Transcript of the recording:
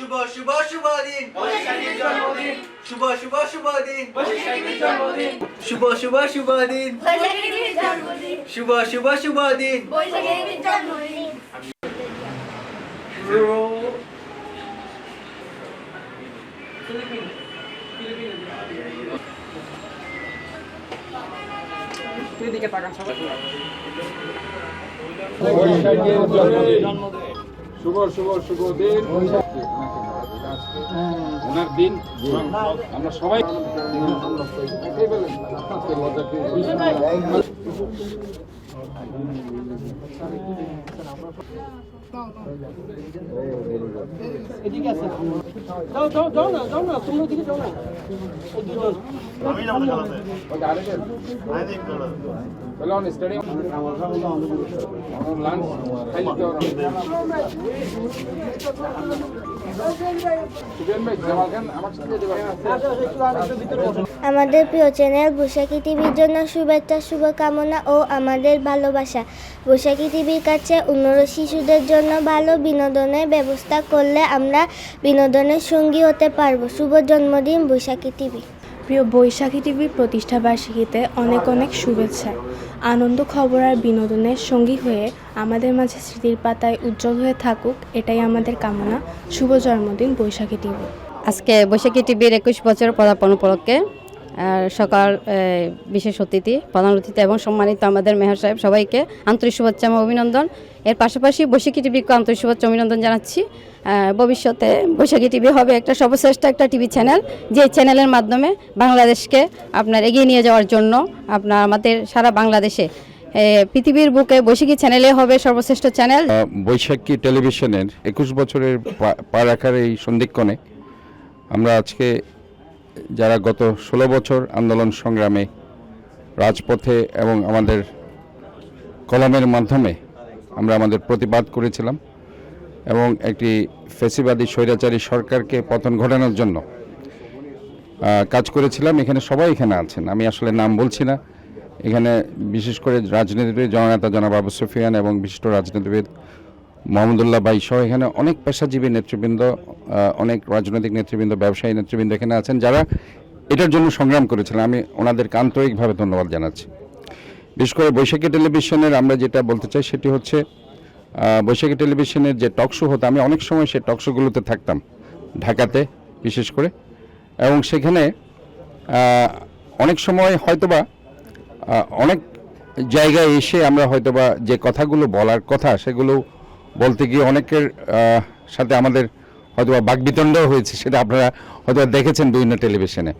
শুভ শুভ শুভ দিন বৈশাখীর জন্মদিন শুভ শুভ শুভ দিন বৈশাখীর জন্মদিন শুভ শুভ শুভ দিন বৈশাখীর জন্মদিন শুভ শুভ শুভ শুভ শুভ দিন। ওনার দিন আমরা সবাই এটাই আমাদের প্রিয় চ্যানেল বৈশাখী টিভির জন্য শুভেচ্ছা, শুভকামনা ও আমাদের ভালোবাসা। বৈশাখী টিভির কাছে অনুরোধ শিশুদের জন্য ভালো বিনোদনের ব্যবস্থা করলে আমরা বিনোদনের সঙ্গী হতে পারব। শুভ জন্মদিন বৈশাখী টিভি। প্রিয় বৈশাখী টিভির প্রতিষ্ঠাবার্ষিকীতে অনেক অনেক শুভেচ্ছা। আনন্দ খবর আর বিনোদনের সঙ্গী হয়ে আমাদের মাঝে স্মৃতির পাতায় উজ্জ্বল হয়ে থাকুক এটাই আমাদের কামনা। শুভ জন্মদিন বৈশাখী টিভি। আজকে বৈশাখী টিভির একুশ বছর পদার্পণ উপলক্ষে সকাল বিশেষ অতিথি, প্রধান অতিথি এবং সম্মানিত আমাদের মেহর সাহেব, সবাইকে আন্তরিক শুভেচ্ছা এবং অভিনন্দন। এর পাশাপাশি বৈশাখী টিভিকে আন্তরিক শুভেচ্ছা অভিনন্দন জানাচ্ছি। ভবিষ্যতে বৈশাখী টিভি হবে একটা সর্বশ্রেষ্ঠ একটা টিভি চ্যানেল, যে চ্যানেলের মাধ্যমে বাংলাদেশকে আপনার এগিয়ে নিয়ে যাওয়ার জন্য আপনার আমাদের সারা বাংলাদেশে পৃথিবীর বুকে বৈশাখী চ্যানেলে হবে সর্বশ্রেষ্ঠ চ্যানেল। বৈশাখী টেলিভিশনের একুশ বছরের পা- রাখার এই সন্ধিক্ষণে আমরা আজকে যারা গত ষোলো বছর আন্দোলন সংগ্রামে রাজপথে এবং আমাদের কলমের মাধ্যমে আমরা আমাদের প্রতিবাদ করেছিলাম এবং একটি ফেসিবাদী স্বৈরাচারী সরকারকে পতন ঘটানোর জন্য কাজ করেছিলাম। এখানে সবাই এখানে আছেন। আমি আসলে নাম বলছি না। এখানে বিশেষ করে রাজনীতিবিদ জননেতা জনাব আবু সুফিয়ান এবং বিশিষ্ট রাজনীতিবিদ মোহাম্মদুল্লাহ বাই সহ এখানে অনেক পেশাজীবী নেতৃবৃন্দ অনেক রাজনৈতিক নেতৃবৃন্দ, ব্যবসায়ী নেতৃবৃন্দ এখানে আছেন যারা এটার জন্য সংগ্রাম করেছিলেন। আমি ওনাদেরকে আন্তরিকভাবে ধন্যবাদ জানাচ্ছি। বিশেষ করে বৈশাখী টেলিভিশনের আমরা যেটা বলতে চাই সেটি হচ্ছে বৈশাখী টেলিভিশনের যে টক শো হতো, আমি অনেক সময় সেই টক শোগুলোতে থাকতাম ঢাকাতে বিশেষ করে। এবং সেখানে অনেক সময় হয়তোবা অনেক জায়গায় এসে আমরা হয়তোবা যে কথাগুলো বলার কথা সেগুলো বলতে গিয়ে অনেকের সাথে আমাদের হয়তো বাকবিতণ্ডও হয়েছে সেটা আপনারা হয়তো দেখেছেন বিভিন্ন টেলিভিশনে।